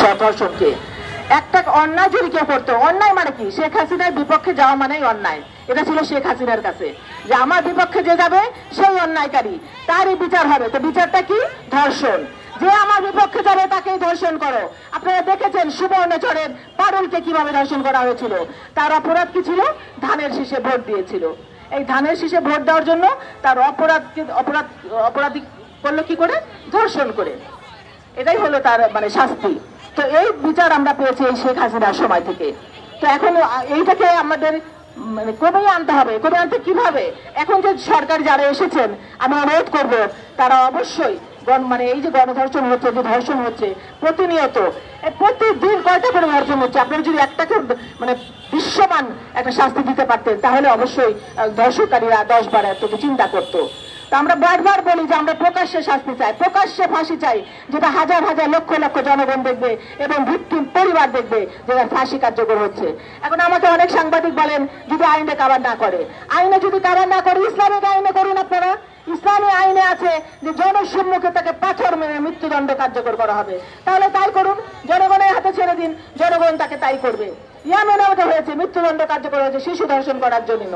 ধর্ষণকে একটা অন্যায় যদি কেউ করতো, অন্যায় মানে কি? শেখ হাসিনার বিপক্ষে যাওয়া মানেই অন্যায়। এটা ছিল শেখ হাসিনার কাছে। যে আমার বিপক্ষে যে যাবে, সেই অন্যায়কারী। তারই বিচার হবে। তো বিচারটা কি? ধর্ষণ। যে আমার বিপক্ষে যাবে, তাকেই ধর্ষণ করো। আপনারা দেখেছেন সুবর্ণচরের পারুলকে কীভাবে ধর্ষণ করা হয়েছিল? তার অপরাধ কি ছিল? ধানের শীষে ভোট দিয়েছিল। এই ধানের শীষে ভোট দেওয়ার জন্য তার অপরাধকে অপরাধ অপরাধী করল কি করে? ধর্ষণ করে। এটাই হলো তার মানে শাস্তি। তো এই বিচার আমরা পেয়েছি এই শেখ হাসিনার সময় থেকে। তো এখন এইটাকে আমাদের মানে কবেই আনতে হবে? কবে আনতে কীভাবে? এখন যে সরকার যারা এসেছেন, আমি অনুরোধ করব, তারা অবশ্যই মানে এই যে গণধর্ষণ হচ্ছে, যে ধর্ষণ হচ্ছে, প্রতিনিয়ত প্রতিদিন কয়টা করে ধর্ষণ হচ্ছে? আপনারা যদি একটাকে মানে বিশ্বমান একটা শাস্তি দিতে পারতেন, তাহলে অবশ্যই ধর্ষণকারীরা দশ বার এত চিন্তা করতো। তা আমরা বারবার বলি যে আমরা প্রকাশ্যে শাস্তি চাই, প্রকাশ্যে ফাঁসি চাই, যেটা হাজার হাজার লক্ষ লক্ষ জনগণ দেখবে এবং ভিক্টিম পরিবার দেখবে যেটা ফাঁসি কার্যকর হচ্ছে। এখন আমাকে অনেক সাংবাদিক বলেন, যদি আইনে কাবার না করে। আইনে যদি কাবার না করে, ইসলামিক আইনে করুন আপনারা। ইসলামী আইনে আছে যে জনসম্মুখে তাকে পাথর মেরে মৃত্যুদণ্ড কার্যকর করা হবে। তাহলে তাই করুন, জনগণের হাতে ছেড়ে দিন, জনগণ তাকে তাই করবে। ইয়ামেনে হয়েছে, মৃত্যুদণ্ড কার্যকর হয়েছে, শিশু ধর্ষণ করার জন্য।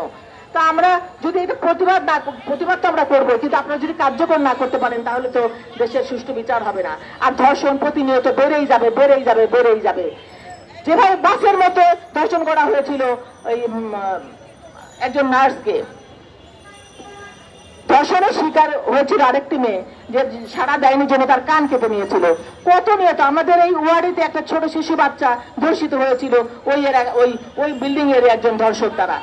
তা আমরা যদি এটা প্রতিবাদ না প্রতিবাদ তো আমরা করব, কিন্তু আপনারা যদি কার্যকর না করতে পারেন, তাহলে তো দেশের সুষ্ঠু বিচার হবে না। আর ধর্ষণ প্রতিনিয়ত বেড়েই যাবে বেড়েই যাবে বেড়েই যাবে। যেভাবে বাসের মতো ধর্ষণ করা হয়েছিল ওই একজন নার্সকে। ধর্ষণের শিকার হয়েছিল আরেকটি মেয়ে, যে সারা দেয়নি জন্য তার কান কেটে নিয়েছিল। কত নিয়ত আমাদের এই ওয়ার্ডেতে একটা ছোট শিশু বাচ্চা ধর্ষিত হয়েছিল, ওই ওই ওই বিল্ডিং এর একজন ধর্ষক তারা।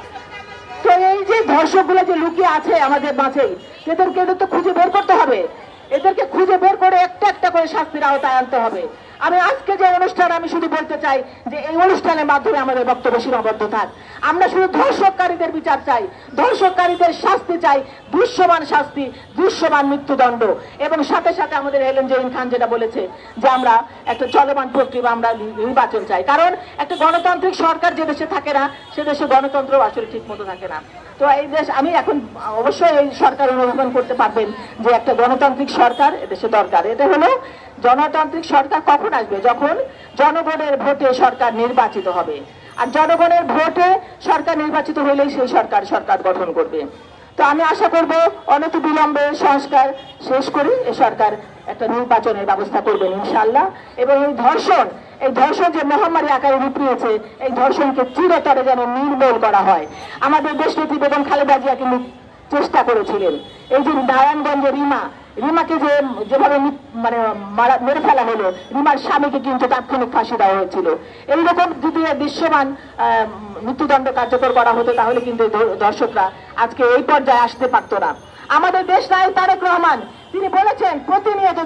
তো এই যে ধর্ষকগুলো যে লুকিয়ে আছে আমাদের মাঝেই এদেরকে এদের তো খুঁজে বের করতে হবে। এদেরকে খুঁজে বের করে একটা একটা করে শাস্তির আওতায় আনতে হবে। আমি আজকে যে অনুষ্ঠান, আমি শুধু বলতে চাই যে এই অনুষ্ঠানের মাধ্যমে আমাদের বক্তব্য সীমাবদ্ধ থাক। আমরা শুধু ধর্ষককারীদের বিচার চাই। ধর্ষককারীদের শাস্তি চাই দৃশ্যমান শাস্তি, দৃশ্যমান মৃত্যুদণ্ড। এবং সাথে সাথে আমাদের হেলেন জরিন খান যেটা বলেছে যে আমরা একটা চলমান প্রক্রিয়া আমরা নির্বাচন চাই। কারণ একটা গণতান্ত্রিক সরকার যে দেশে থাকে না, সে দেশে গণতন্ত্র আসলে ঠিক মতো থাকে না। তো এই দেশ, আমি এখন অবশ্যই এই সরকার অনুধাবন করতে পারবেন যে একটা গণতান্ত্রিক সরকার এদেশে দরকার। এটা হলো গণতান্ত্রিক সরকার কখন আসবে? যখন জনগণের ভোটে সরকার নির্বাচিত হবে। আর জনগণের ভোটে সরকার নির্বাচিত হলেই সেই সরকার সরকার গঠন করবে। তো আমি আশা করব অনতি বিলম্বে সংস্কার শেষ করে এ সরকার একটা নির্বাচনের ব্যবস্থা করবেন ইনশাল্লাহ এবং এই ধর্ষণ এই ধর্ষণ যে মহামারী আকারে রূপ নিয়েছে এই ধর্ষণকে চিরতরে যেন নির্মূল করা হয়। আমাদের দেশনেত্রী বেগম খালেদা জিয়াকে চেষ্টা করেছিলেন। এই যে নারায়ণগঞ্জের রিমা রিমাকে যে, যেভাবে মানে মেরে ফেলা হলো, রিমার স্বামীকে কিন্তু তাৎক্ষণিক ফাঁসি দেওয়া হয়েছিল। এইরকম যদি দৃশ্যমান মৃত্যুদণ্ড কার্যকর করা হতো, তাহলে কিন্তু দর্শকরা আজকে এই পর্যায়ে আসতে পারতো না। আমাদের দেশ নায়ক তারেক রহমান, তিনি বলেছেন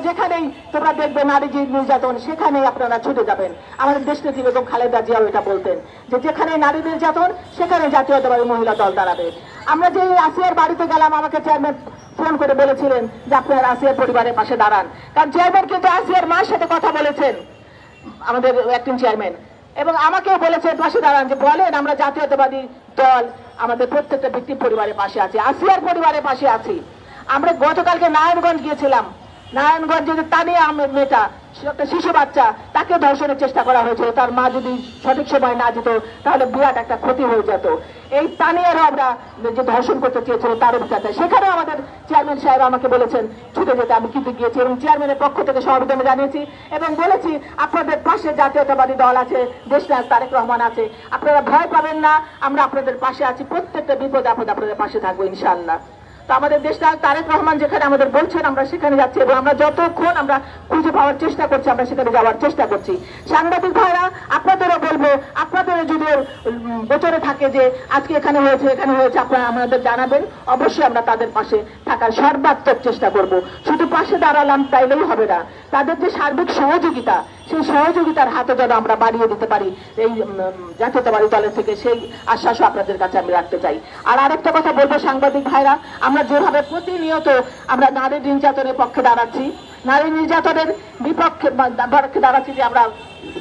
যেখানেই তোমরা দেখবে নারী নির্যাতন, সেখানেই আপনারা ছুটে যাবেন। আমাদের দেশ নেত্রী বেগম খালেদা জিয়াও এটা বলতেন, যে যেখানে নারী নির্যাতন, সেখানে জাতীয়তাবাদী মহিলা দল দাঁড়াবে। আমরা যে আসিয়ার বাড়িতে গেলাম, আমাকে চেয়ারম্যান ফোন করে বলেছিলেন যে আপনার আসিয়ার পরিবারের পাশে দাঁড়ান। কারণ চেয়ারম্যান কিন্তু আসিয়ার মার সাথে কথা বলেছেন, আমাদের অ্যাক্টিং চেয়ারম্যান এবং আমাকেও বলেছে, পাশে দাঁড়ান। যে বলেন, আমরা জাতীয়তাবাদী দল, আমাদের প্রত্যেকটা ব্যক্তি পরিবারের পাশে আছে, আসিয়ার পরিবারের পাশে আছি। আমরা গতকালকে নারায়ণগঞ্জ গিয়েছিলাম। নারায়ণগঞ্জে যে তানিয়া আহমেদ মেয়েটা একটা শিশু বাচ্চা, তাকে ধর্ষণের চেষ্টা করা হয়েছিল, তার মা যদি সঠিক সময় না যেত, তাহলে বিরাট একটা ক্ষতি হয়ে যেত। এই তানিয়ারও আমরা যে ধর্ষণ করতে চেয়েছিল বিচার চাই। সেখানেও আমাদের চেয়ারম্যান সাহেব আমাকে বলেছেন, ছুটে যেতে আমি কিন্তু গিয়েছি এবং চেয়ারম্যানের পক্ষ থেকে সহযোগিতা জানিয়েছি এবং বলেছি, আপনাদের পাশে জাতীয়তাবাদী দল আছে, দেশনায়ক তারেক রহমান আছে। আপনারা ভয় পাবেন না, আমরা আপনাদের পাশে আছি। প্রত্যেকটা বিপদ আপদ আপনাদের পাশে থাকব ইনশাআল্লাহ। তো আমাদের দেশটা তারেক রহমান যেখানে আমাদের বলছেন, আমরা সেখানে যাচ্ছি এবং আমরা যতক্ষণ আমরা খুঁজে পাওয়ার চেষ্টা করছি, আমরা সেখানে যাওয়ার চেষ্টা করছি। সাংবাদিক ভাইরা আপনাদেরও যদি উম, থাকে যে আজকে এখানে হয়েছে এখানে হয়েছে আপনারা আমাদের জানাবেন। অবশ্যই আমরা তাদের পাশে থাকার সর্বাত্মক চেষ্টা করব। শুধু পাশে দাঁড়ালাম তাইলেই হবে না। তাদের যে সার্বিক সহযোগিতা সেই সহযোগিতার হাতে যেন আমরা বাড়িয়ে দিতে পারি এই জাতীয়তাবাদী দলের থেকে সেই আশ্বাসও আপনাদের কাছে আমি রাখতে চাই। আর আরেকটা কথা বলব সাংবাদিক ভাইরা আমরা যেভাবে প্রতিনিয়ত আমরা নারী নির্যাতনের পক্ষে দাঁড়াচ্ছি নারী নির্যাতনের বিপক্ষে পক্ষে দাঁড়াচ্ছি যে আমরা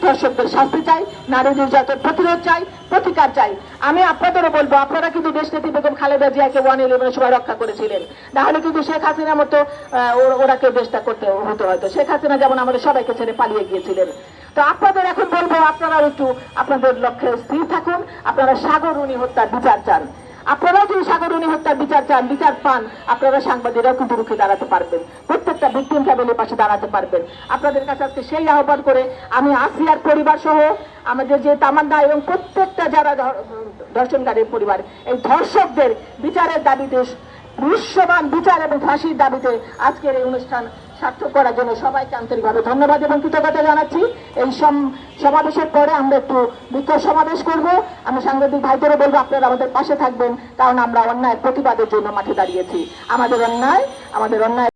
দর্শকদের শাস্তি চাই নারী নির্যাতন প্রতিরোধ চাই প্রতিকার চাই। আমি আপনাদেরও বলব আপনারা কিন্তু দেশ নেত্রী বেগম খালেদা জিয়াকে ওয়ান ইলেভেনের সময় রক্ষা করেছিলেন। নাহলে কিন্তু শেখ হাসিনার মতো আহ, ওর- ওরা কেউ দেশটা করতে হতো হয়তো শেখ হাসিনা যেমন আমাদের সবাইকে ছেড়ে পালিয়ে গিয়েছিলেন। তো আপনাদের এখন বলব আপনারা একটু আপনাদের লক্ষ্যে স্থির থাকুন। আপনারা সাগর উনি হত্যার বিচার চান। আপনারাও যদি সাগরণী হত্যার বিচার চান, বিচার পান, আপনারা সাংবাদিকরাও কিন্তু রুখে দাঁড়াতে পারবেন। প্রত্যেকটা ভিক্টিম ফ্যামিলির পাশে দাঁড়াতে পারবেন। আপনাদের কাছে আজকে সেই আহ্বান করে আমি আসিয়ার পরিবার সহ আমাদের যে তামান্না এবং প্রত্যেকটা যারা ধর্ষণকারীর পরিবার, এই ধর্ষকদের বিচারের দাবিতে দৃশ্যমান বিচার এবং ফাঁসির দাবিতে আজকের এই অনুষ্ঠান সার্থক করার জন্য সবাইকে আন্তরিকভাবে ধন্যবাদ এবং কৃতজ্ঞতা জানাচ্ছি। এই সম- সমাবেশের পরে আমরা একটু বিক্ষোভ সমাবেশ করব। আমি সাংবাদিক ভাইদেরও বলব, আপনারা আমাদের পাশে থাকবেন, কারণ আমরা অন্যায় প্রতিবাদের জন্য মাঠে দাঁড়িয়েছি। আমাদের অন্যায় আমাদের অন্যায়